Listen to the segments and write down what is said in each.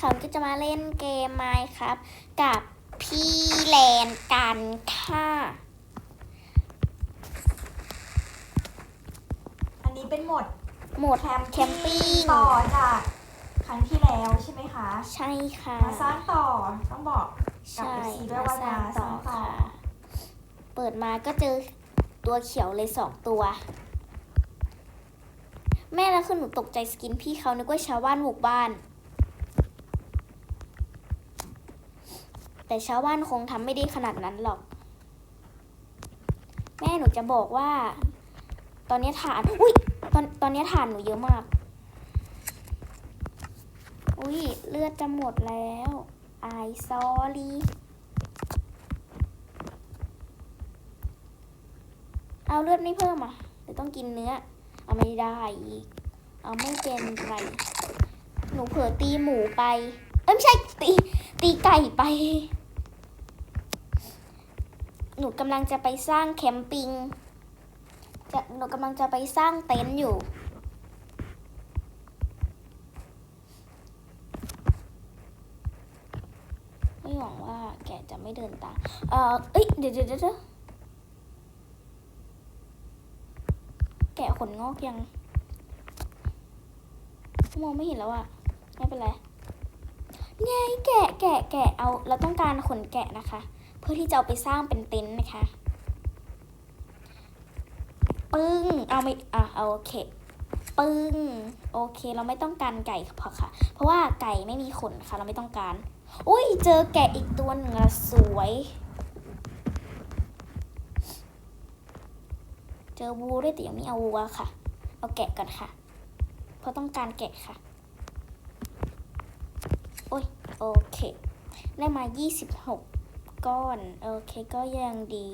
เขาก็จะมาเล่นเกมไมค์ครับ กับพี่แลนกันค่ะ อันนี้เป็นโหมดโหมดแคมแคมปิ้งต่อจากครั้งที่แล้วใช่ไหมคะใช่ค่ะ มาสร้างต่อต้องบอกกับใช่ FC ด้วยว่าสร้างจะต่อสร้างต่อค่ะเปิดมาก็เจอตัวเขียวเลยสองตัว แม่แล้วคือหนูตกใจสกินพี่เขานึกว่าชาวบ้านบุกบ้าน แต่ชาวบ้านคงทำไม่ได้ขนาดนั้นหรอก แม่หนูจะบอกว่า ตอนนี้ฐาน อุ้ยตอนตอนนี้ฐานหนูเยอะมาก อุ้ยเลือดจะหมดแล้วไอซอรี่เอาเลือดไม่เพิ่มอะเดี๋ยวต้องกินเนื้อ เอาไม่ได้อีก เอาไม่เป็นไร หนูเผลอตีหมูไป เอ้ยไม่ใช่ตีตีไก่ไป หนูกำลังจะไปสร้างแคมปิงจะหนูกำลังจะไปสร้างเต็นท์อยู่ ไม่หวังว่าแกจะไม่เดินตามเออเอ้ยเดี๋ยวเดี๋ยวเดี๋ยวแกะขนงอกยัง มองไม่เห็นแล้วอะไม่เป็นไรไงแกะแกะแกะเอา เราต้องการขนแกะนะคะ เพื่อที่จะเอาไปสร้างเป็นเต็นท์นะคะ ปึ้ง เอาไม่อะเอาโอเค ปึ้ง โอเค เราไม่ต้องการไก่พอค่ะ เพราะว่าไก่ไม่มีขนค่ะ เราไม่ต้องการ อุ้ย เจอแกะอีกตัวหนึ่งอะสวย เจอวัวด้วยแต่ยังไม่เอาวัวค่ะ เอาแกะก่อนค่ะ เพราะต้องการแกะค่ะโอ้ย โอเค ได้มา 26 ก้อน โอเคก็ยังดี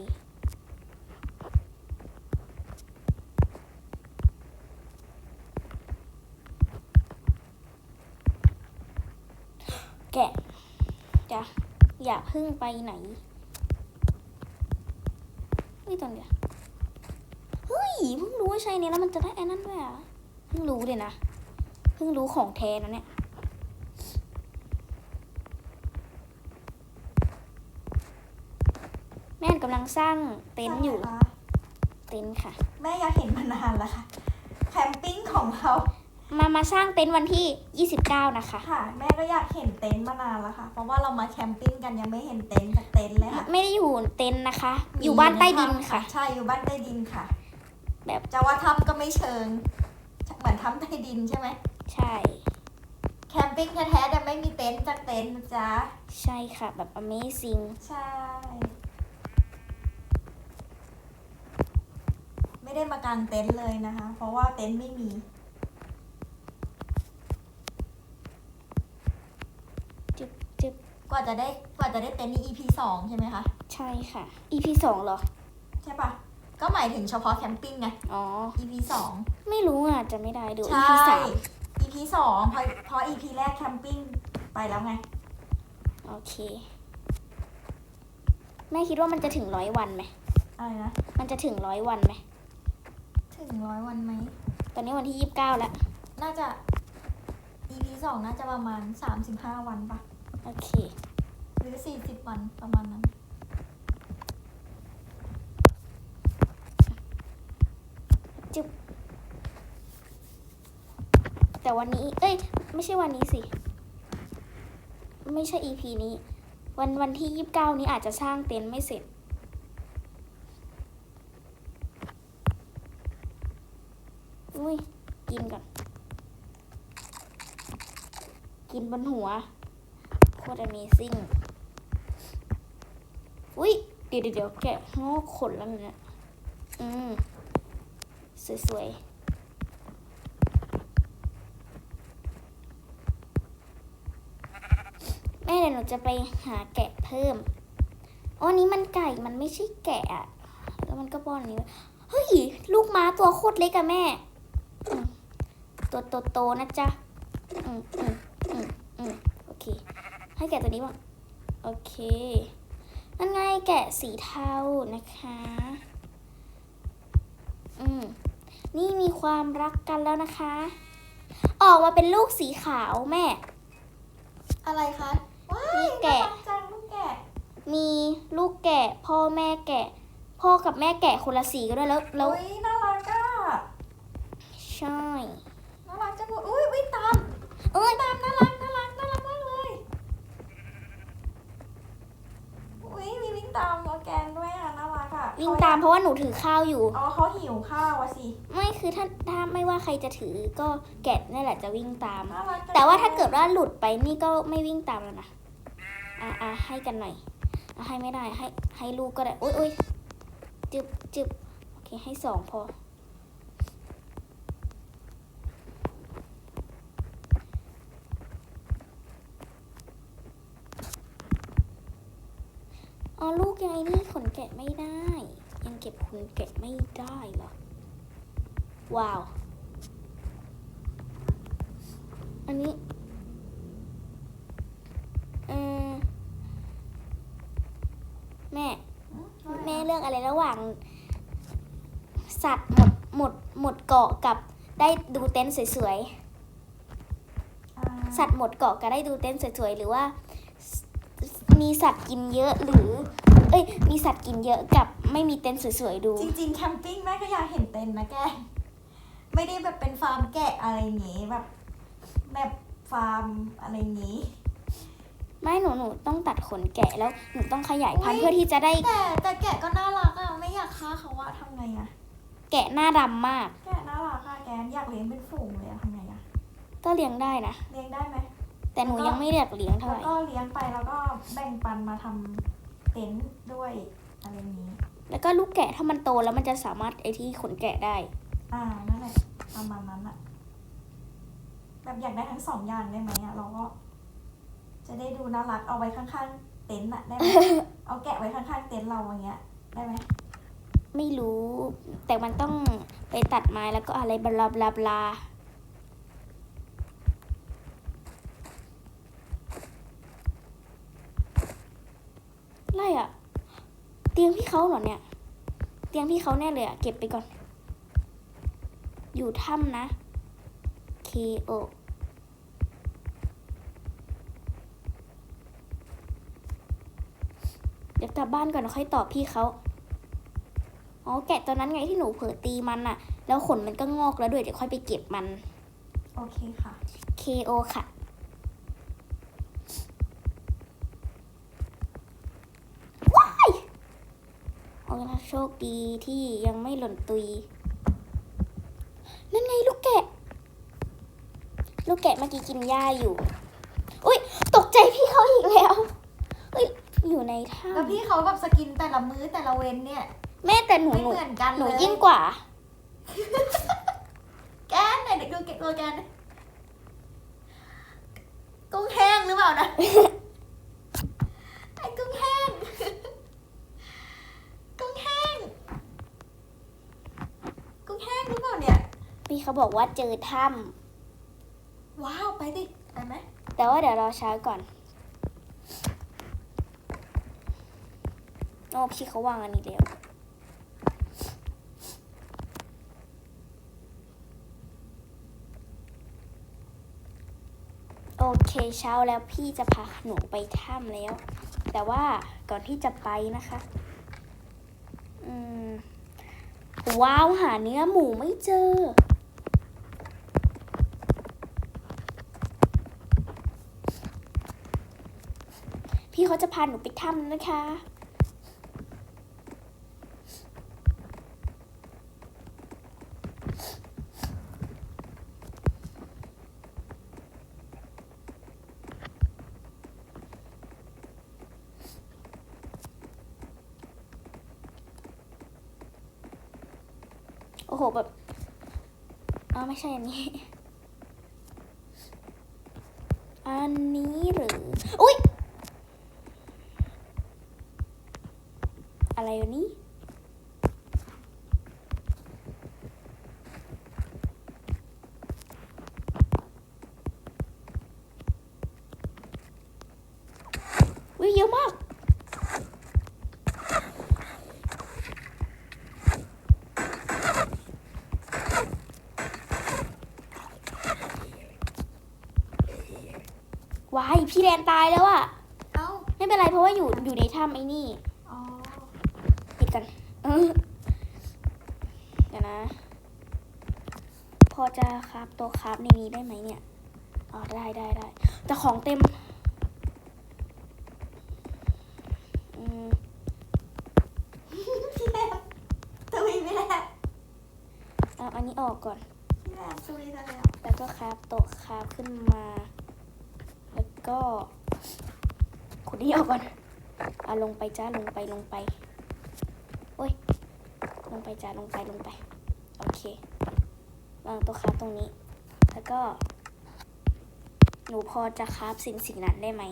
แกะจะอย่าพึ่งไปไหนนี่ตอนเดียวเฮ้ยเพิ่งรู้ว่าใช้นี้แล้วมันจะได้ไอ้นั่นด้วยอะเพิ่งรู้เลยนะเพิ่งรู้ของแท้นะเนี่ย แม่ กำลังสร้างเต็นท์อยู่ใช่ไหมคะเต็นท์ค่ะ แม่อยากเห็นมานานแล้วค่ะ แคมปิ้งของเรา มามาสร้างเต็นท์วันที่ 29 นะคะ ค่ะ แม่ก็อยากเห็นเต็นท์มานานแล้วค่ะ เพราะว่าเรามาแคมปิ้งกันยังไม่เห็นเต็นท์จากเต็นท์เลยค่ะไม่ได้อยู่เต็นท์นะคะ อยู่บ้านใต้ดินค่ะ ใช่ อยู่บ้านใต้ดินค่ะ แบบจะว่าถ้ำก็ไม่เชิง เหมือนถ้ำใต้ดินใช่ไหม ใช่ แคมปิ้งแท้ๆแต่ไม่มีเต็นท์จากเต็นท์นะจ๊ะ ใช่ค่ะ แบบ amazing ใช่ ไม่ได้มากางเต็นท์เลยนะคะ เพราะว่าเต็นท์ไม่มีจึ๊บจึ๊บกว่าจะได้กว่าจะได้เต็นท์นี่ EP สองใช่ไหมคะ ใช่ค่ะ EP สองเหรอ ใช่ปะก็หมายถึงเฉพาะแคมปิ้งไง อ๋อ EP สองไม่รู้อะจะไม่ได้ดู ใช่ EP สาม EP สองพอพอ EP แรกแคมปิ้งไปแล้วไง โอเค แม่คิดว่ามันจะถึงร้อยวันไหมอะไรนะ มันจะถึงร้อยวันไหม ถึงร้อยวันไหม ตอนนี้วันที่ยี่สิบเก้าแล้ว น่าจะ EP สองน่าจะประมาณสามสิบห้าวันปะโอเค หรือสี่สิบวันประมาณนั้นแต่วันนี้ เอ้ย ไม่ใช่วันนี้สิ ไม่ใช่ EP นี้ วันวันที่ยี่สิบเก้านี้อาจจะสร้างเต็นท์ไม่เสร็จ อุ้ยกินก่อน กินบนหัวโคตร Amazing อุ้ยเดี๋ยวเดี๋ยวแกะงอกขนแล้วเนี่ยอืม สวยๆแม่เดี๋ยวหนูจะไปหาแกะเพิ่มอ๋อนี้มันไก่ มันไม่ใช่แกะ แล้วมันก็ป้อนนี้ เฮ้ย ลูกม้าตัวโคตรเล็กอะแม่ ตัวโตๆนะจ๊ะอืมอืมอืมอืมโอเค ให้แกะตัวนี้บ้างโอเคนั่นไงแกะสีเทานะคะ อืมนี่มีความรักกันแล้วนะคะ ออกมาเป็นลูกสีขาวแม่ อะไรคะว้ายมีแกะ น่ารัจังลูกแกะมีลูกแกะ พ่อแม่แกะ พ่อกับแม่แกะคนละสีกันด้วยแล้วแล้ว อุ้ยน่ารักอะ ใช่ น่ารักจังเลยอุ้ยวิ่งตามเอ้ยตามน่ารักน่ารักน่ารักมากเลยอุ้ยมีวิ่งตามออร์แกนด้วยอะน่ารักอะวิ่งตามเพราะว่าหนูถือข้าวอยู่ อ๋อเขาหิวข้าวอะสิไม่คือถ้าถ้าไม่ว่าใครจะถือก็แกะนี่แหละจะวิ่งตาม น่ารักจังแต่ว่าถ้าเกิดว่าหลุดไปนี่ก็ไม่วิ่งตามแล้วนะอะอะให้กันหน่อยอะให้ไม่ได้ให้ให้ลูกก็ได้อุ้ยอุ้ยจึบจึบโอเคให้สองพอ อ๋อลูกยังไงนี่ขนแกะไม่ได้ ยังเก็บขนแกะไม่ได้เหรอ ว้าว อันนี้เออแม่อืมแม่เลือกอะไรระหว่าง สัตว์หมดหมดหมดเกาะกับได้ดูเต็นท์สวยอ่าๆสัตว์หมดเกาะกับได้ดูเต็นท์สวยๆ หรือว่า มีสัตว์กินเยอะหรือ เอ้ย มีสัตว์กินเยอะกับไม่มีเต็นท์สวยๆดู จริงๆแคมปิ้งแม่ก็อยากเห็นเต็นท์นะแก ไม่ได้แบบเป็นฟาร์มแกะอะไรอย่างงี้แบบแบบฟาร์มอะไรอย่างงี้ ไม่หนูหนูต้องตัดขนแกะแล้วหนูต้องขยายพันธุ์อุ๊ย เพื่อที่จะได้แต่แต่แกะก็น่ารักอะไม่อยากฆ่าเขาอะทำไงอะแกะหน้าดำมาก แกะน่ารักอะแกอยากเลี้ยงเป็นฝูงเลยอะทำไงอะก็เลี้ยงได้นะ เลี้ยงได้ไหม แต่หนูยังไม่เลือกเลี้ยงเท่าแล้วไหร่ก็เลี้ยงไปแล้วก็แบ่งปันมาทำเต็นท์ด้วยอะไรอย่างนี้ แล้วก็ลูกแกะถ้ามันโตแล้วมันจะสามารถไอที่ขนแกะได้ อ่านั่นแหละประมาณนั้นอะแบบอยากได้ทั้งสองอย่างได้ไหมอะเราก็ จะได้ดูน่ารักเอาไว้ข้างๆเต็นท์อะได้ไหม เอาแกะไว้ข้างๆเต็นท์เราอย่างเงี้ย ได้ไหมไม่รู้ แต่มันต้องไปตัดไม้แล้วก็อะไรบลาบลาบลา ไรอะเตียงพี่เขาเหรอเนี่ย เตียงพี่เขาแน่เลยอะเก็บไปก่อน อยู่ถ้ำนะ K O เดี๋ยวกลับบ้านก่อนแล้วค่อยตอบพี่เขาอ๋อแกะตัวนั้นไงที่หนูเผลอตีมันอะแล้วขนมันก็งอกแล้วด้วยเดี๋ยวค่อยไปเก็บมัน โอเคค่ะ KO ค่ะ ว้าย โอ้ยโชคดีที่ยังไม่หล่นตุย นั่นไงลูกแกะ ลูกแกะเมื่อกี้กินหญ้าอยู่ อุ้ยตกใจพี่เขาอีกแล้วเอ้ยอยู่ในถ้แล้วพี่เขาแบบสกินแต่ละมื้อแต่ละเว้นเนี่ยำแม่แต่หนูไม่หนูเหมือนกันหนูเลยยิ่งกว่า แกนไหนเด็กดูเก็บตัวแกนกุ้งแห้งหรือเปล่านะ ไอ้กุ้งแห้ง กุ้งแห้ง กุ้งแห้งหรือเปล่าเนี่ย พี่เขา บอกว่าเจอถ้ว้าว ไปดิไปไหมำแต่ว่าเดี๋ยวรอเช้าก่อนโอ้พี่เขาวางอันนี้แล้วโอเคเช้าแล้วพี่จะพาหนูไปถ้ำแล้ว แต่ว่าก่อนที่จะไปนะคะอืมว้าวหาเนื้อหมูไม่เจอ เขาจะพาหนูไปถ้ำนะคะ โอ้โหแบบอ้าไม่ใช่อันนี้ อันนี้หรือ อุ๊ย อะไรวะนี่วิเยอะมากววายพี่แรนตายแล้วอะเอ้าไม่เป็นไรเพราะว่าอยู่อยู่ในถ้ำไอ้นี่ อ๋อ ปิดกันเออเดี๋ยวนะ พอ จะคราบตัวคราบในนี้ได้ไหมเนี่ยอ๋อได้ได้ได้แต่ของเต็มอืมพี่แรมตุยพี่แรมเอาอันนี้ออกก่อนพี่แรมตุยซะแล้วแล้วก็คราบโต๊ะคราบขึ้นมา แล้วก็ขุดนี้ออกก่อนเอาลงไปจ้าลงไปลงไปโอ้ยลงไปจ้าลงไปลงไปโอเค วางต๊ะคราบตรงนี้ แล้วก็ หนูพอจะคราบสิ่งสิ่งนั้นได้ไหม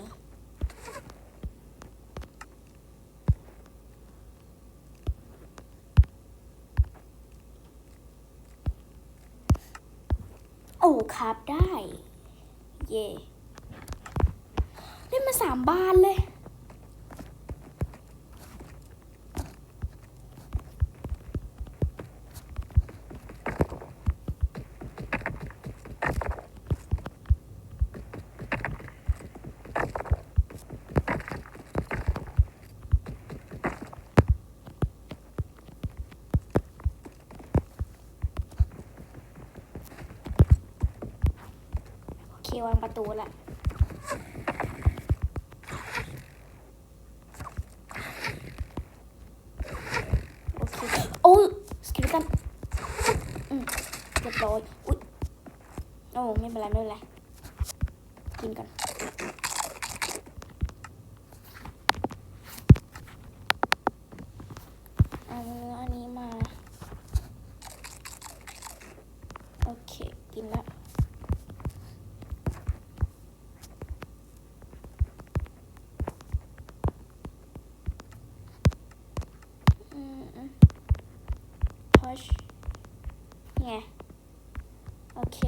โอ้ครับได้ เย่ได้มาสามบานเลย วางประตูละโอเคโอ้ยสกิลตันอืมเรียบร้อยอุ้ยโอ้ไม่เป็นไรไม่เป็นไร กินก่อนเอาอันนี้มา โอเค กินแล้ว อืมอืมพอชไงโอเค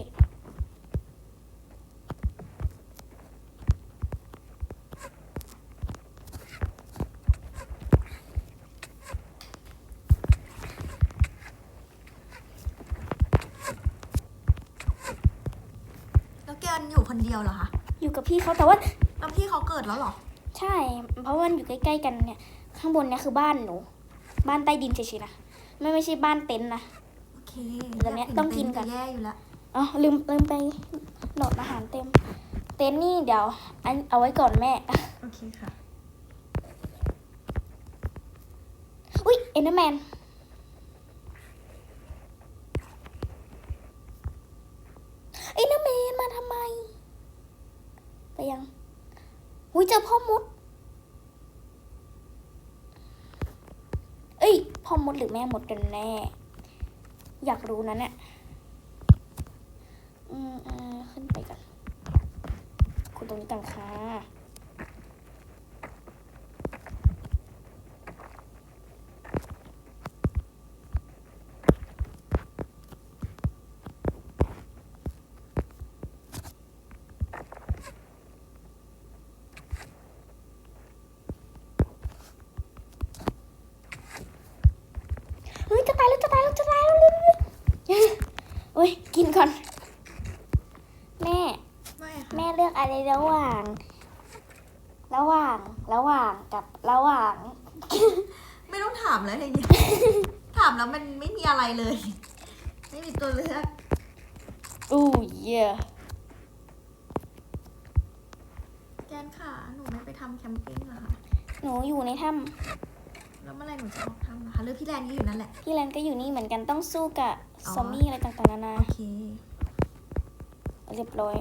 แล้วแกอยู่ คนเดียวเหรอคะอยู่กับพี่เขาแต่ว่าแล้วพี่เขาเกิดแล้วเหรอ ใช่ เพราะว่ามันอยู่ใกล้ๆกันเนี่ย ข้างบนเนี่ยคือบ้านหนู บ้านใต้ดินเฉยๆนะไม่ไม่ใช่บ้านเต็นท์นะ โอเคแล้วเนี่ยต้องกินก่อนจะแย่อยู่แล้วอ๋อลืมลืมไปโหลดอาหารเต็ม เต็นท์นี่เดี๋ยวอันเอาไว้ก่อนแม่ โอเคค่ะ อุ้ยเอ็นเดอร์แมน เอ็นเดอร์แมนมาทำไม ไปยัง อุ้ ยเจอพ่อมด เอ้ย พ่อมดหรือแม่มดกันแน่ อยากรู้นะเนี่ย อืมอ่าขึ้นไปกันคุณตรงนี้กันค่ะ เฮ้ย จะตายแล้ว จะตายแล้ว จะตายแล้วเร็วๆเฮ้ย กินก่อน แม่ ไม่ค่ะ แม่เลือกอะไรระหว่าง ระหว่าง ระหว่างกับระหว่าง ไม่ต้องถามแล้วอะไรเนี่ยถามแล้วมันไม่มีอะไรเลย ไม่มีตัวเลือก อู้เย่แกนค่ะ หนูไม่ไปทำแคมปิ้งเหรอคะ หนูอยู่ในถ้แล้วเมื่อไหรหนูจะออกทำล่ะคะหรือพี่แลนก็อยู่นั่นแหละำพี่แลนก็อยู่นี่เหมือนกันต้องสู้กับอ๋อ ซอมบี้อะไรต่างๆนานาโอเค เรียบร้อย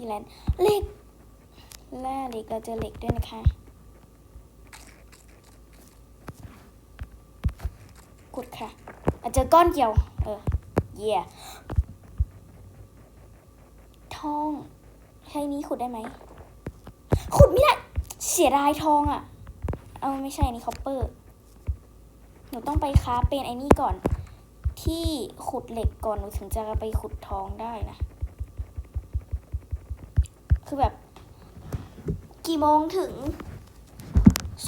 พี่แลนเหล็กแร่เหล็กเราเจอเหล็กด้วยนะคะขุดค่ะอาจเจอก้อนเกี่ยว เออ เย่ทองใช้นี้ขุดได้ไหม ขุดไม่ได้ เสียดายทองอะ่ะ เอาไม่ใช่อันนี่คอปเปอร์ หนูต้องไปค้าเป็นไอ้นี่ก่อน ที่ขุดเหล็กก่อนหนูถึงจะไปขุดทองได้นะ คือแบบ กี่โมงถึง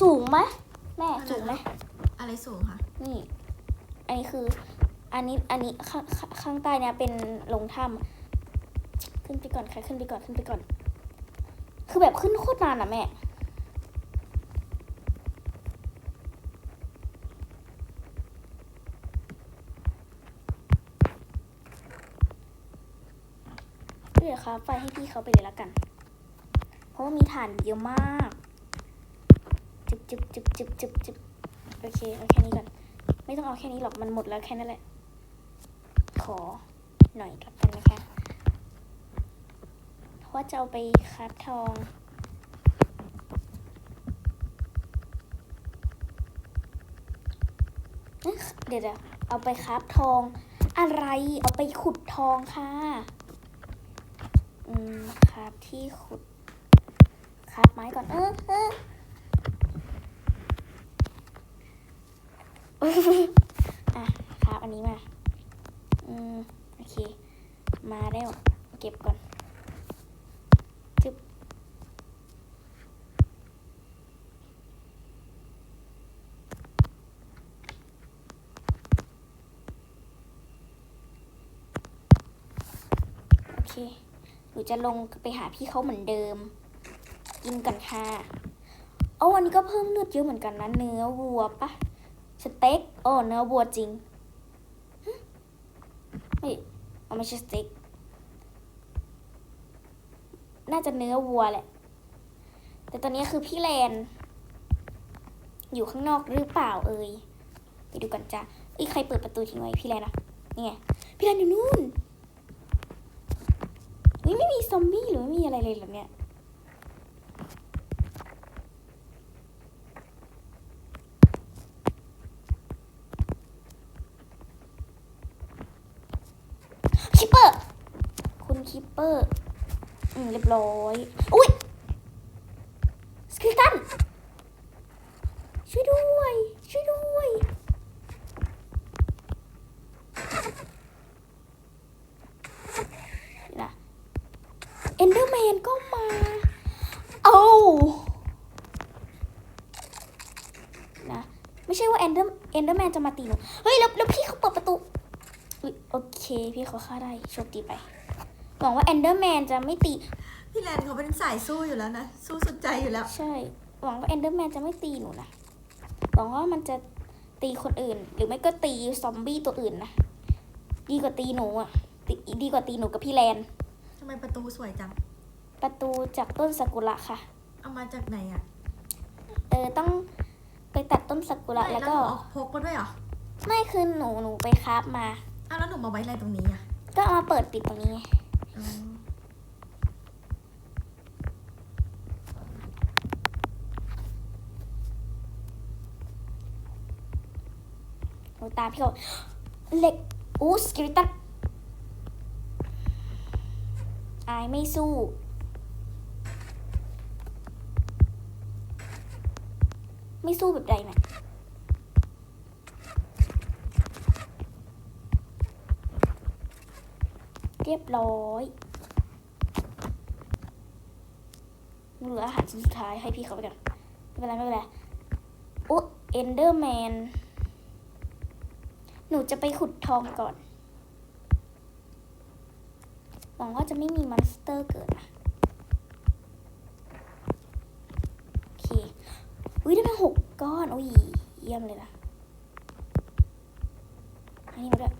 สูงไหมแม่อะไรสูงไหมอะไรสูงคะนี่ อันนี้คือ อันนี้อันนี้ข้างข้างข้างใต้เนี่ยเป็นลงถ้ำขึ้นไปก่อนค่ะขึ้นไปก่อนขึ้นไปก่อน คือแบบขึ้นโคตรนานอะแม่ เดี๋ยว ครับไฟให้พี่เขาไปเลยแล้วกัน เพราะว่ามีฐานเยอะมากจึบจึบจึบจึบจึบจึบโอเคเอาแค่นี้ก่อน ไม่ต้องเอาแค่นี้หรอก มันหมดแล้วแค่นั้นแหละ ขอหน่อยละกันนะคะ เพราะว่าจะเอาไปคัดทองเดี๋ยวเดี๋ยวเอาไปคราบทอง อะไร เอาไปขุดทองค่ะ อืมครับที่ขุดครับไม้ก่อน เออเอออะครับอันนี้มา อืม โอเค มาแล้ว เก็บก่อน จึ๊บ โอเค ห นูจะลงไปหาพี่เขาเหมือนเดิม กินกันค่ะเอาวันนี้ก็เพิ่มเลือดเยอะเหมือนกันนะเนื้อวัวปะสเต็กโอ้เนื้อวัวจริงฮะเฮ้ยเอาไม่ใช่สเต็กน่าจะเนื้อวัวแหละ แต่ตอนนี้คือพี่แลน อยู่ข้างนอกหรือเปล่าเอ่ยไปดูกันจ้ะเอ้ยใครเปิดประตูทิ้งไว้พี่แลนอะนี่ไงพี่แลนอยู่นู่น นี่ไม่มีซอมบี้หรือไม่มีอะไรเลยหรอเนี่ยคิปเปอร์ คุณคิปเปอร์ อืมเรียบร้อย อุ้ย สกิลตัน ช่วยด้วย ช่วยด้วย นะ เอนเดอร์แมนก็มา เอานะ ไม่ใช่ว่าเอ นเดอร์เอนเดอร์แมนจะมาตีหนู เฮ้ย แล้วแล้วพี่เขาเปิดประตูอุ๊ยโอเค พี่เขาฆ่าได้โชคดีไป หวังว่าเอนเดอร์แมนจะไม่ตี พี่แลนเขาเป็นสายสู้อยู่แล้วนะ สู้สุดใจอยู่แล้ว ใช่ หวังว่าเอนเดอร์แมนจะไม่ตีหนูนะ หวังว่ามันจะตีคนอื่น หรือไม่ก็ตีซอมบี้ตัวอื่นนะ ดีกว่าตีหนูอะตีดีกว่าตีหนูกับพี่แลนทำไมประตูสวยจัง ประตูจากต้นซากุระค่ะ เอามาจากไหนอะ เออต้องไป ตัดต้นซากุระแล้วก็ หนูเอาพกมาด้วยเหรอไม่คือหนูหนูไปคราฟมา อ้าวแล้วหนูมาไว้อะไรตรงนี้อะก็เอามาเปิดปิดตรงนี้ไงอ๋อหนูตามพี่เขาเหล็กอู้สกิลิตันอายไม่สู้ ไม่สู้แบบใดนะเรียบร้อยเหลืออาหารชิ้นสุดท้ายให้พี่เขาไปก่อนไม่เป็นไรไม่เป็นไรโอ้เอนเดอร์แมน หนูจะไปขุดทองก่อน หวังว่าจะไม่มีมอนสเตอร์เกิดนะ โอเค อุ้ยได้มาห ก้อนโอ้ยเยี่ยมเลยนะอันนี้มาด้วย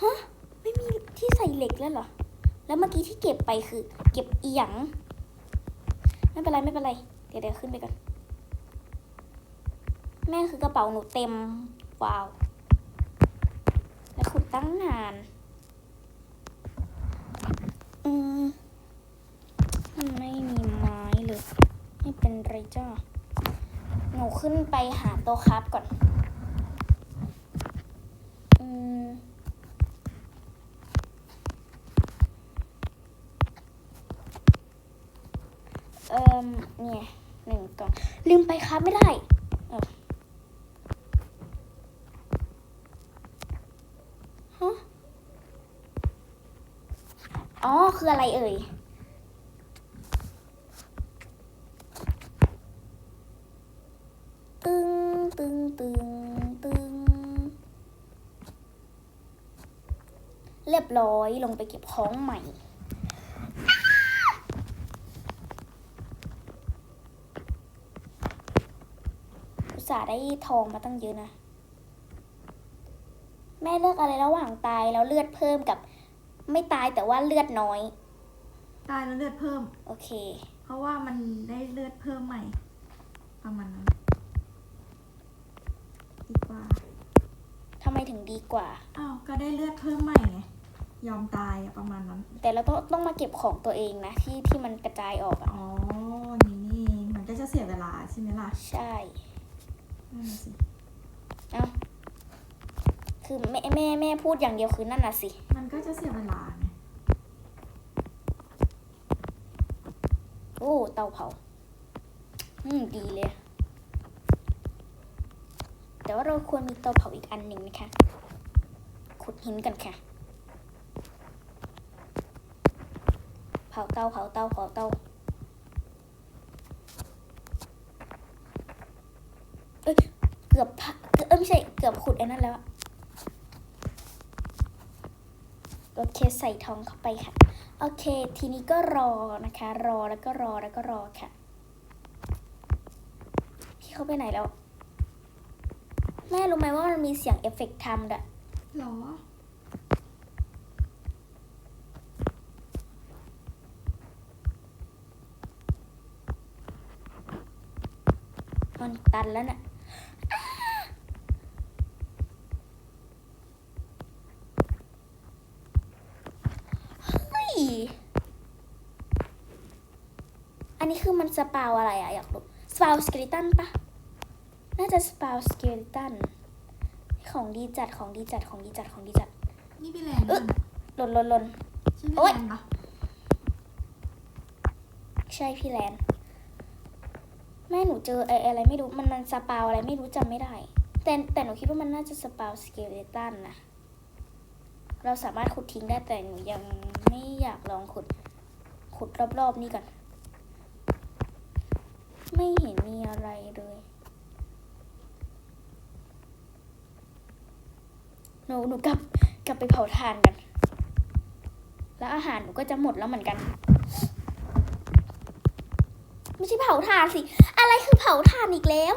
ฮะไม่มีที่ใส่เหล็กแล้วเหรอ แล้วเมื่อกี้ที่เก็บไปคือ เก็บอีหยังไม่เป็นไรไม่เป็นไรเดี๋ยวเดี๋ยวขึ้นไปก่อนแม่คือกระเป๋าหนูเต็มว้าว แล้วขุดตั้งนาน อืมมันไม่มีไม้เลย ไม่เป็นไรจ้า หนูขึ้นไป หาโต๊ะครับก่อนอืมเอ่มเนี่ยหนึ่งกล่องลืมไปครับไม่ได้อ๋อ คืออะไรเอ่ย รียบร้อยลงไปเก็บของใหม่ อุตส่าห์ได้ทองมาตั้งเยอะนะ แม่เลือกอะไรระหว่างตายแล้วเลือดเพิ่มกับ ไม่ตายแต่ว่าเลือดน้อย ตายแล้วเลือดเพิ่ม โอเค เพราะว่ามันได้เลือดเพิ่มใหม่ ประมาณนั้นดีกว่าทำไมถึงดีกว่า อ้าว ก็ได้เลือดเพิ่มใหม่ไง ยอมตายอะประมาณนั้น แต่เราต้องต้องมาเก็บของตัวเองนะที่ที่มันกระจายออกอะอ๋อนี่นี่เองมันก็จะเสียเวลาใช่ไหมล่ะใช่นั่นน่ะสิเอาคือแม่แม่แม่พูดอย่างเดียวคือนั่นน่ะสิ มันก็จะเสียเวลาไงโอ้เตาเผา อืมดีเลย แต่ว่าเราควรมีเตาเผาอีกอันหนึ่งนะคะ ขุดหินกันค่ะ เผาเตาเผาเตาเผาเตาเอ้ยเกือบเกือบเอ้ยไม่ใช่เกือบขุดไอ้นั่นแล้วโอเคใส่ทองเข้าไปค่ะ โอเค ทีนี้ก็รอนะคะ รอแล้วก็รอแล้วก็รอค่ะ พี่เขาไปไหนแล้ว แม่รู้ไหมว่ามันมีเสียงเอฟเฟกต์ทำด้วยหรอ มันตันแล้วน่ะเฮ้ย อันนี้คือมันสปาวอะไรอะอยากรู้ สปาวสเกลิตันปะน่าจะสปาวสเกลิตัน ของดีจัดของดีจัดของดีจัดของดีจัด นี่พี่แลนด์เอ๊ะหล่นหล่นหล่นใช่พี่โอ๊แลยนด์ปะใช่พี่แลน แม่หนูเจอไอ้อะไรไม่รู้ มันมันสปาวอะไรไม่รู้จำไม่ได้ แต่แต่หนูคิดว่ามันน่าจะสปาวสเกเลตันนะ เราสามารถขุดทิ้งได้แต่หนูยังไม่อยากลองขุด ขุดรอบๆนี่ก่อน ไม่เห็นมีอะไรเลยหนูหนูกลับกลับไปเผาถ่านกัน แล้วอาหารหนูก็จะหมดแล้วเหมือนกัน ใช่เผาถ่านสิ อะไรคือเผาถ่านอีกแล้ว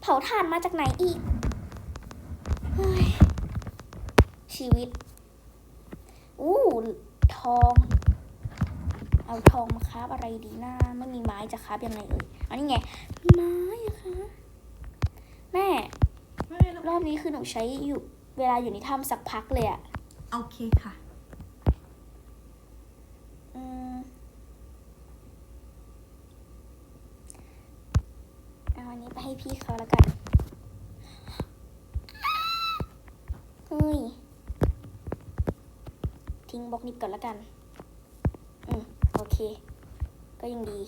เผาถ่านมาจากไหนอีกเฮ้ยชีวิต อู้ทอง เอาทองมาคราบอะไรดีนะไม่มีไม้จะคราบยังไงเอ่ยอันนี้ไงไม้อะคะแม่ไม่หรอกรอบนี้คือหนูใช้อยู่เวลาอยู่ในถ้ำสักพักเลยอะโอเคค่ะ อืมเอาอันนี้ไปให้ พี่เขาแล้วกันเฮ้ย ทิ้งบล็อกนี้ก่อนแล้วกัน อืม โอเค ก็ยังดี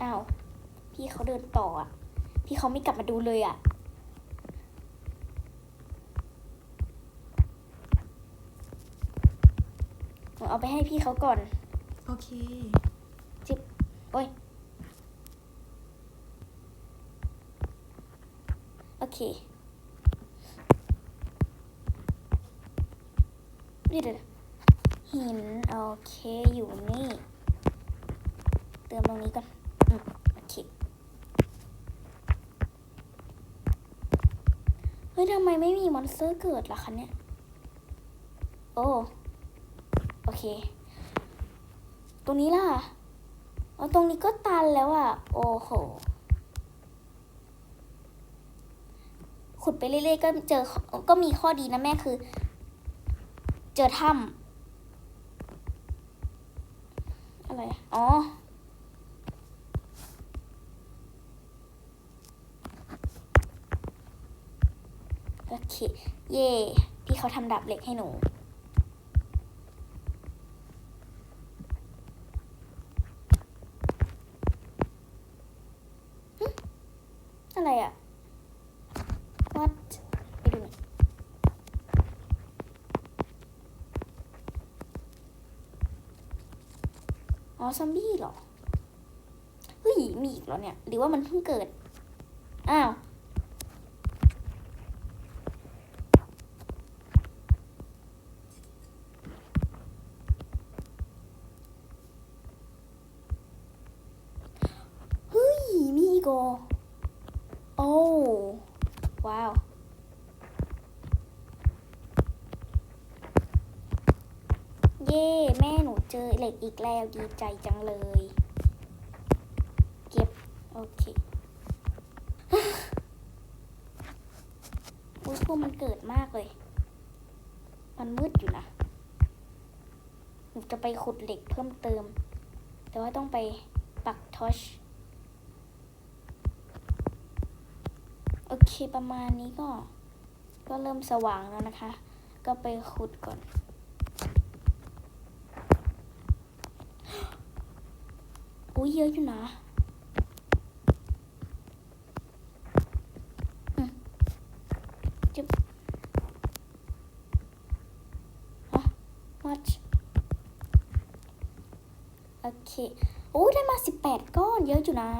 อ้าว พี่เขาเดินต่ออะ พี่ เขาไม่กลับมาดูเลยอะหนูเอาไปให้พี่เขาก่อน โอเคโอ้ย โอเคเดี๋ยวเดี๋ยวหิน โอเค อยู่นี่ เติมตรงนี้ก่อนอืมโอเค เฮ้ยทำไมไม่มีมอนสเตอร์เกิดล่ะคะเนี่ย โอ้ โอเค ตรงนี้ล่ะอ๋อตรงนี้ก็ตันแล้วอะ โอ้โห ขุดไปเรื่อยๆ ก็เจอ ก็มีข้อดีนะแม่คือ เจอถ้ำอะไรอะอ๋ เค เย่ที่เขาทำดับเล็กให้หนู อะไรอะ What ไปดูหน่อยอ๋อ ซอมบี้เหรอ เฮ้ย มีอีกแล้วเนี่ย หรือว่ามันเพิ่งเกิด อ้าว อีกแล้วดีใจจังเลย เก็บ โอเคอุ้ยพวกมันเกิดมากเลย มันมืดอยู่นะหนูจะไปขุดเหล็กเพิ่มเติม แต่ว่าต้องไปปักทอชโอเคประมาณนี้ก็ ก็เริ่มสว่างแล้วนะคะ ก็ไปขุดก่อน อ้ยเยอะอยู่นะอืมจุ๊บฮะ what โอเค โอ้ ได้มาสิบแปดก้อน เยอะอยู่นะ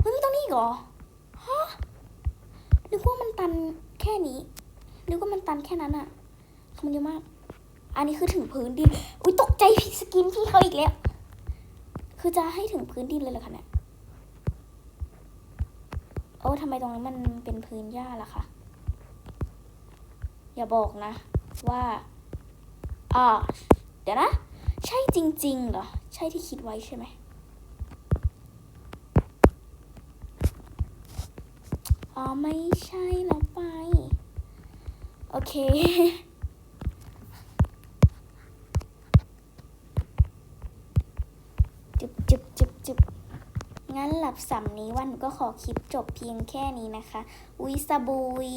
เฮ้ยมีตรงนี้อีกเหรอ ฮะ นึกว่ามัน ตันแค่นี้นึกว่ามันตันแค่นั้นอะมันเยอะมาก อันนี้คือถึงพื้นดิน อุ้ยตกใจพี่สกินพี่เขาอีกแล้ว คือจะให้ถึงพื้นดินเลยเหรอคะเนี่ย โอ้ทำไมตรงนั้นมันเป็นพื้นหญ้าล่ะคะ อย่าบอกนะ ว่าอ่าเดี๋ยวนะ ใช่จริง ๆ เหรอ ใช่ที่คิดไว้ใช่ไหม อ๋อไม่ใช่แล้วไป โอเค จุบจุบจุบจุบงั้นหลับสำนี้วันหนูก็ขอคลิปจบเพียงแค่นี้นะคะ อุยสบุย